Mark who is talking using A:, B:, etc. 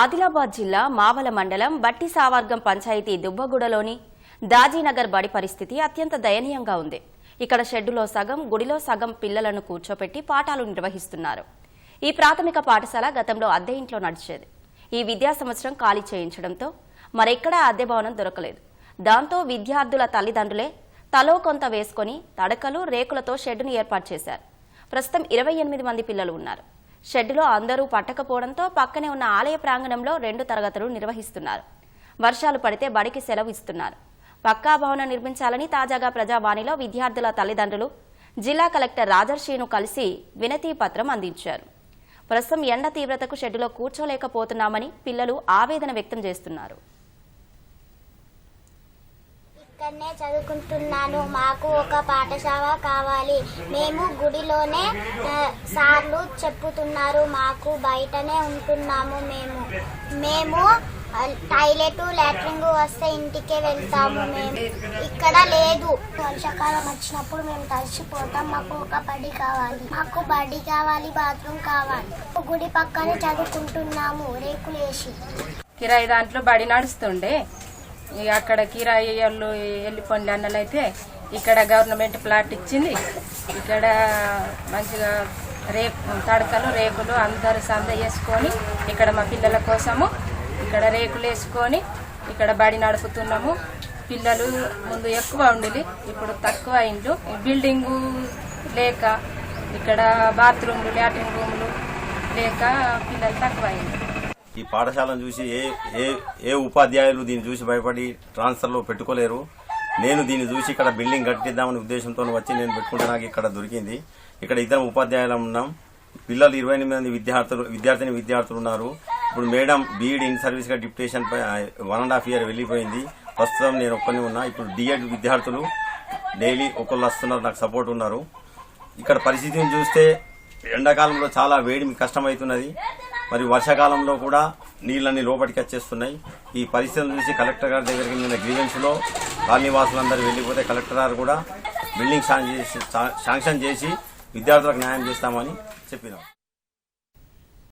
A: ఆదిలాబాద్ జిల్లా మావల మండలం బట్టి సావర్గం పంచాయతీ దుబ్బగూడలోని దాజీనగర్ బడి పరిస్థితి అత్యంత దయనీయంగా ఉంది. ఇక్కడ షెడ్డులో సగం గుడిలో సగం పిల్లలను కూర్చోపెట్టి పాఠాలు నిర్వహిస్తున్నారు. ఈ ప్రాథమిక పాఠశాల గతంలో అద్దె ఇంట్లో నడిచేది. ఈ విద్యా సంవత్సరం ఖాళీ చేయించడంతో మరెక్కడా అద్దె భవనం దొరకలేదు. దాంతో విద్యార్థుల తల్లిదండ్రులే తలో కొంత వేసుకొని తడకలు రేకులతో షెడ్డును ఏర్పాటు చేశారు. ప్రస్తుతం ఇరవై ఎనిమిది మంది పిల్లలు ఉన్నారు. షెడ్డులో అందరూ పట్టకపోవడంతో పక్కనే ఉన్న ఆలయ ప్రాంగణంలో రెండు తరగతులు నిర్వహిస్తున్నారు. వర్షాలు పడితే బడికి సెలవు ఇస్తున్నారు. పక్కా భవనం నిర్మించాలని తాజాగా ప్రజావాణిలో విద్యార్థుల తల్లిదండ్రులు జిల్లా కలెక్టర్ రాజర్షిను కలిసి వినతి పత్రం అందించారు. ప్రస్తుతం ఎండ తీవ్రతకు షెడ్డులో కూర్చోలేకపోతున్నామని పిల్లలు ఆవేదన వ్యక్తం చేస్తున్నారు.
B: ఇక్కడనే చదువుకుంటున్నాను. మాకు ఒక పాఠశాల కావాలి. మేము గుడిలోనే సార్లు చెప్పుతున్నారు. మాకు బయటనే ఉంటున్నాము మేము. మేము టాయిలెట్ లాట్రిన్ వస్తే ఇంటికే వెళ్తాము మేము. ఇక్కడ లేదు. వర్షాకాలం వచ్చినప్పుడు మేము తడిచిపోతాం మాకు ఒక బడి కావాలి. మాకు బడి కావాలి బాత్రూమ్ కావాలి. గుడి పక్కనే చదువుకుంటున్నాము. రేకులేసి.
C: కిరాయి దాంట్లో బడి నడుస్తుండే. అక్కడ కిరాయి వాళ్ళు వెళ్ళిపోండి అన్నలైతే ఇక్కడ గవర్నమెంట్ ప్లాట్ ఇచ్చింది. ఇక్కడ మంచిగా రేపు తడకలు రేకులు అందరు సంద వేసుకొని ఇక్కడ మా పిల్లల కోసము ఇక్కడ రేకులు వేసుకొని ఇక్కడ బడి నడుపుతున్నాము. పిల్లలు ముందు ఎక్కువ ఉండిలి ఇప్పుడు తక్కువ అయిండ్రు బిల్డింగు లేక ఇక్కడ బాత్రూమ్లు లాట్రిన్ రూములు లేక పిల్లలు తక్కువ అయింది
D: ఈ పాఠశాలను చూసి ఏ ఏ ఏ ఉపాధ్యాయులు దీన్ని చూసి భయపడి ట్రాన్స్ఫర్లో పెట్టుకోలేరు. నేను దీన్ని చూసి ఇక్కడ బిల్డింగ్ కట్టిద్దామని ఉద్దేశంతో వచ్చి నేను పెట్టుకుంటే నాకు ఇక్కడ దొరికింది. ఇక్కడ ఇద్దరం ఉపాధ్యాయులు ఉన్నాం. పిల్లలు ఇరవై ఎనిమిది మంది విద్యార్థులు విద్యార్థిని విద్యార్థులు ఉన్నారు. ఇప్పుడు madam BEd in సర్వీస్గా deputation one and half year వెళ్ళిపోయింది. ప్రస్తుతం నేను ఒక్కని ఉన్నా. ఇప్పుడు డిఎడ్ విద్యార్థులు డైలీ ఒకళ్ళు వస్తున్నారు నాకు సపోర్ట్ ఉన్నారు. ఇక్కడ పరిస్థితిని చూస్తే ఎండాకాలంలో చాలా వేడి కష్టమవుతున్నది. మరి వర్షాకాలంలో కూడా నీళ్ళన్ని లోపలికి వచ్చేస్తున్నాయి. ఈ పరిస్థితుల నుంచి కలెక్టర్ గారి దగ్గరికి నిన్న గ్రీవెన్స్లో కాలనీవాసులందరూ వెళ్ళిపోతే కలెక్టర్ గారు కూడా బిల్డింగ్ శాంక్షన్ చేసి శాంక్షన్ చేసి విద్యార్థులకు న్యాయం చేస్తామని చెప్పినాం